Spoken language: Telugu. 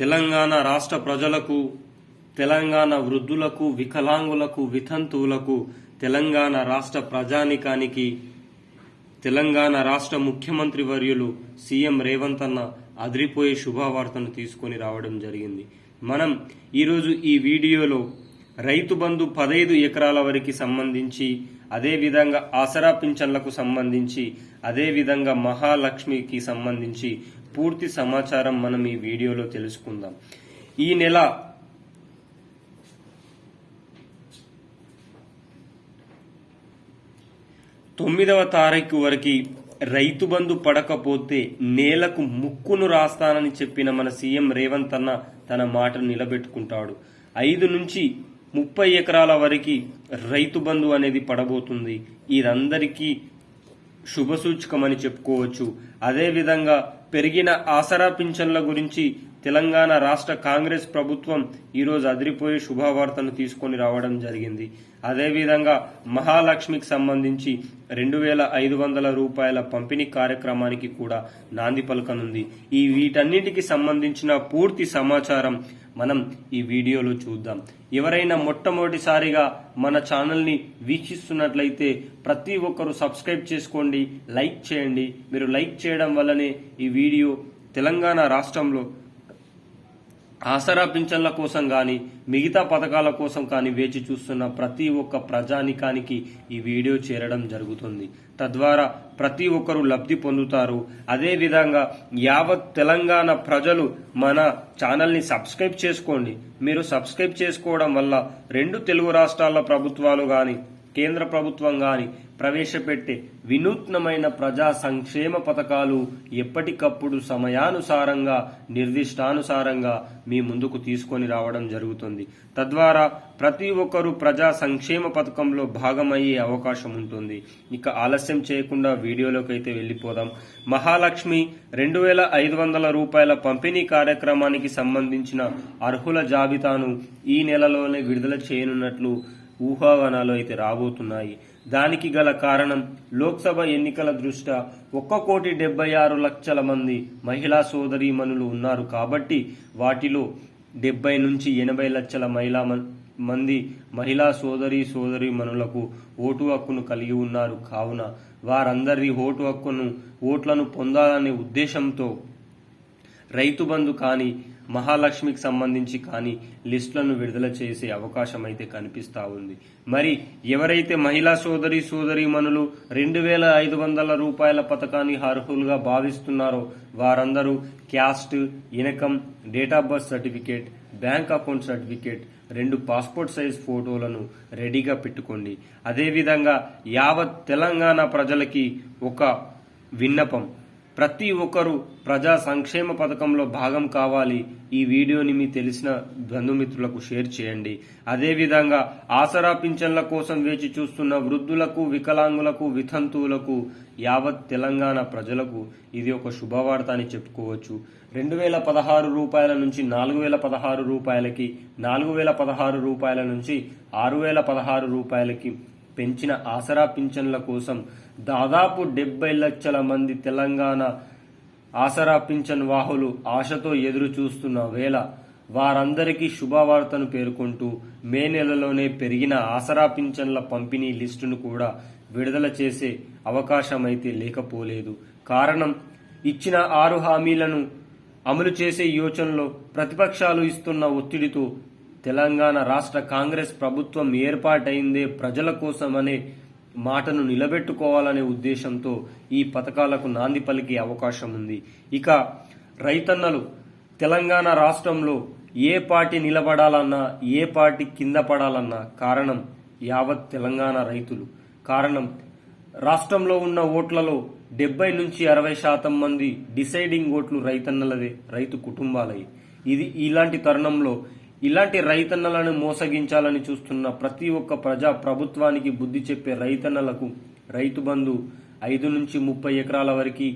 తెలంగాణ రాష్ట్ర ప్రజలకు తెలంగాణ వృద్ధులకు వికలాంగులకు వితంతువులకు తెలంగాణ రాష్ట్ర ప్రజానికానికి తెలంగాణ రాష్ట్ర ముఖ్యమంత్రి వర్యులు సీఎం రేవంత్ అన్న అదిరిపోయే శుభవార్తను తీసుకొని రావడం జరిగింది. మనం ఈరోజు ఈ వీడియోలో రైతు బంధు పదైదు ఎకరాల వరకు సంబంధించి అదేవిధంగా ఆసరా పింఛన్లకు సంబంధించి అదేవిధంగా మహాలక్ష్మికి సంబంధించి పూర్తి సమాచారం మనం ఈ వీడియోలో తెలుసుకుందాం. ఈ నెల తొమ్మిదవ తారీఖు వరకు రైతు బంధు పడకపోతే నేలకు ముక్కును రాస్తానని చెప్పిన మన సీఎం రేవంత్ అన్న తన మాటను నిలబెట్టుకుంటాడు. ఐదు నుంచి ముప్పై ఎకరాల వరకు రైతు బంధు అనేది పడబోతుంది. ఇదందరికీ శుభసూచకమని చెప్పుకోవచ్చు. అదేవిధంగా పెరిగిన ఆసరా పింఛన్ల గురించి తెలంగాణ రాష్ట్ర కాంగ్రెస్ ప్రభుత్వం ఈరోజు అదిరిపోయే శుభవార్తను తీసుకొని రావడం జరిగింది. అదేవిధంగా మహాలక్ష్మికి సంబంధించి రెండు వేల ఐదు వందల రూపాయల పంపిణీ కార్యక్రమానికి కూడా నాంది పలకనుంది. ఈ వీటన్నిటికి సంబంధించిన పూర్తి సమాచారం మనం ఈ వీడియోలో చూద్దాం. ఎవరైనా మొట్టమొదటిసారిగా మన ఛానల్ని వీక్షిస్తున్నట్లయితే ప్రతి ఒక్కరూ సబ్స్క్రైబ్ చేసుకోండి లైక్ చేయండి. మీరు లైక్ చేయడం వల్లనే ఈ వీడియో తెలంగాణ రాష్ట్రంలో ఆసరా పింఛన్ల కోసం కానీ మిగతా పథకాల కోసం కానీ వేచి చూస్తున్న ప్రతి ఒక్క ప్రజానికానికి ఈ వీడియో చేరడం జరుగుతుంది. తద్వారా ప్రతి ఒక్కరూ లబ్ధి పొందుతారు. అదేవిధంగా యావత్ తెలంగాణ ప్రజలు మన ఛానల్ని సబ్స్క్రైబ్ చేసుకోండి. మీరు సబ్స్క్రైబ్ చేసుకోవడం వల్ల రెండు తెలుగు రాష్ట్రాల ప్రభుత్వాలు కానీ కేంద్ర ప్రభుత్వం కానీ ప్రవేశపెట్టే వినూత్నమైన ప్రజా సంక్షేమ పథకాలు ఎప్పటికప్పుడు సమయానుసారంగా నిర్దిష్టానుసారంగా మీ ముందుకు తీసుకొని రావడం జరుగుతుంది. తద్వారా ప్రతి ఒక్కరూ ప్రజా సంక్షేమ పథకంలో భాగమయ్యే అవకాశం ఉంటుంది. ఇక ఆలస్యం చేయకుండా వీడియోలోకి అయితే వెళ్ళిపోదాం. మహాలక్ష్మి రెండు వేల ఐదు వందల రూపాయల పంపిణీ కార్యక్రమానికి సంబంధించిన అర్హుల జాబితాను ఈ నెలలోనే విడుదల చేయనున్నట్లు ఊహాగానాలు అయితే రాబోతున్నాయి. దానికి గల కారణం లోక్సభ ఎన్నికల దృష్ట్యా ఒక్క కోటి డెబ్బై ఆరు లక్షల మంది మహిళా సోదరీమణులు ఉన్నారు కాబట్టి వాటిలో డెబ్బై నుంచి ఎనభై లక్షల మహిళా మంది మహిళా సోదరి సోదరీమణులకు ఓటు హక్కును కలిగి ఉన్నారు. కావున వారందరి ఓటు హక్కును ఓట్లను పొందాలనే ఉద్దేశంతో రైతు బంధు కానీ మహాలక్ష్మికి సంబంధించి కానీ లిస్టులను విడుదల చేసే అవకాశం అయితే కనిపిస్తూ ఉంది. మరి ఎవరైతే మహిళా సోదరి సోదరీమణులు రెండు వేల ఐదు వందల రూపాయల పథకాన్ని అర్హులుగా భావిస్తున్నారో వారందరూ caste income date of birth certificate bank account certificate రెండు పాస్పోర్ట్ సైజ్ ఫోటోలను రెడీగా పెట్టుకోండి. అదేవిధంగా యావత్ తెలంగాణ ప్రజలకి ఒక విన్నపం. ప్రతి ఒక్కరూ ప్రజా సంక్షేమ పథకంలో భాగం కావాలి. ఈ వీడియోని మీ తెలిసిన బంధుమిత్రులకు షేర్ చేయండి. అదేవిధంగా ఆసరా పింఛన్ల కోసం వేచి చూస్తున్న వృద్ధులకు వికలాంగులకు వితంతువులకు యావత్ తెలంగాణ ప్రజలకు ఇది ఒక శుభవార్త అని చెప్పుకోవచ్చు. రెండు వేల పదహారు రూపాయల నుంచి నాలుగు వేల పదహారు రూపాయలకి నాలుగు వేల పదహారు రూపాయల నుంచి ఆరు వేల పదహారు రూపాయలకి పెంచిన ఆసరా పింఛన్ల కోసం దాదాపు డెబ్బై లక్షల మంది తెలంగాణ ఆసరా పింఛన్ వాహులు ఆశతో ఎదురు చూస్తున్న వేళ వారందరికీ శుభవార్తను పేర్కొంటూ మే నెలలోనే పెరిగిన ఆసరా పింఛన్ల పంపిణీ లిస్టును కూడా విడుదల చేసే అవకాశం అయితే లేకపోలేదు. కారణం ఇచ్చిన ఆరు హామీలను అమలు చేసే యోచనలో ప్రతిపక్షాలు ఇస్తున్న ఒత్తిడితో తెలంగాణ రాష్ట్ర కాంగ్రెస్ ప్రభుత్వం ఏర్పాటైందే ప్రజల కోసమనే మాటను నిలబెట్టుకోవాలనే ఉద్దేశంతో ఈ పథకాలకు నాంది పలికే అవకాశం ఉంది. ఇక రైతన్నలు తెలంగాణ రాష్ట్రంలో ఏ పార్టీ నిలబడాలన్నా ఏ పార్టీ కింద పడాలన్నా కారణం యావత్ తెలంగాణ రైతులు. కారణం రాష్ట్రంలో ఉన్న ఓట్లలో డెబ్బై నుంచి అరవై శాతం మంది డిసైడింగ్ ఓట్లు రైతన్నలదే రైతు కుటుంబాలవి ఇది ఇలాంటి తరుణంలో ఇలాంటి రైతన్నలను మోసగించాలని చూస్తున్న ప్రతి ఒక్క ప్రజా ప్రభుత్వానికి బుద్ధి చెప్పే రైతన్నలకు రైతు బంధు ఐదు నుంచి ముప్పై ఎకరాల వరకు